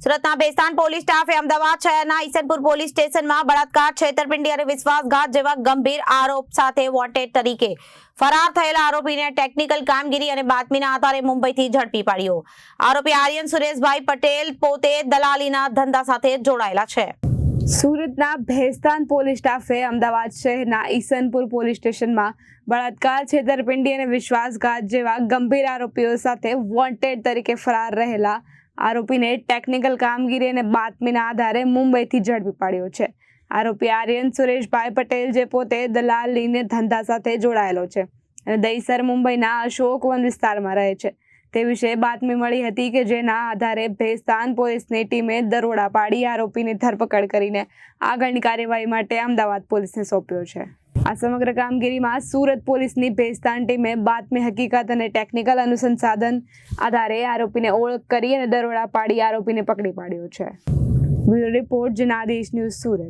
સુરતના બેસ્તાન પોલીસ સ્ટાફે અમદાવાદ શહેરના ઈસનપુર પોલીસ સ્ટેશનમાં બળાત્કાર, છેતરપિંડી અને વિશ્વાસઘાત જેવા ગંભીર આરોપ સાથે વોન્ટેડ તરીકે ફરાર થયેલા આરોપીને ટેકનિકલ કામગીરી અને બાતમીના આધારે મુંબઈથી ઝડપી પાડ્યો. આરોપી આર્યન સુરેશભાઈ પટેલ પોતે દલાલીના ધંધા સાથે જોડાયેલા છે. સુરતના ભેસ્તાન પોલીસ સ્ટાફે અમદાવાદ શહેરના ઈસનપુર પોલીસ સ્ટેશનમાં બળાત્કાર, છેતરપિંડી અને વિશ્વાસઘાત જેવા ગંભીર આરોપીઓ સાથે વોન્ટેડ તરીકે ફરાર રહેલા આરોપીને ટેકનિકલ કામગીરી અને બાતમીના આધારે મુંબઈથી ઝડપી પાડ્યો છે. આરોપી આર્યન સુરેશભાઈ પટેલ જે પોતે દલાલીને ધંધા સાથે જોડાયેલો છે અને દહીસર મુંબઈના અશોકવન વિસ્તારમાં રહે છે. તે વિશે બાતમી મળી હતી કે જેના આધારે ભેસ્તાન પોલીસની ટીમે દરોડા પાડી આરોપીની ધરપકડ કરીને આગળની કાર્યવાહી માટે અમદાવાદ પોલીસને સોંપ્યો છે. આ સમગ્ર કામગીરીમાં સુરત પોલીસની ભેસ્તાન ટીમે બાતમી હકીકત અને ટેકનિકલ અનુસંસાધન આધારે આરોપીને ઓળખ કરી અને દરોડા પાડી આરોપીને પકડી પાડ્યો છે. Bureau report Janadesh news Surat.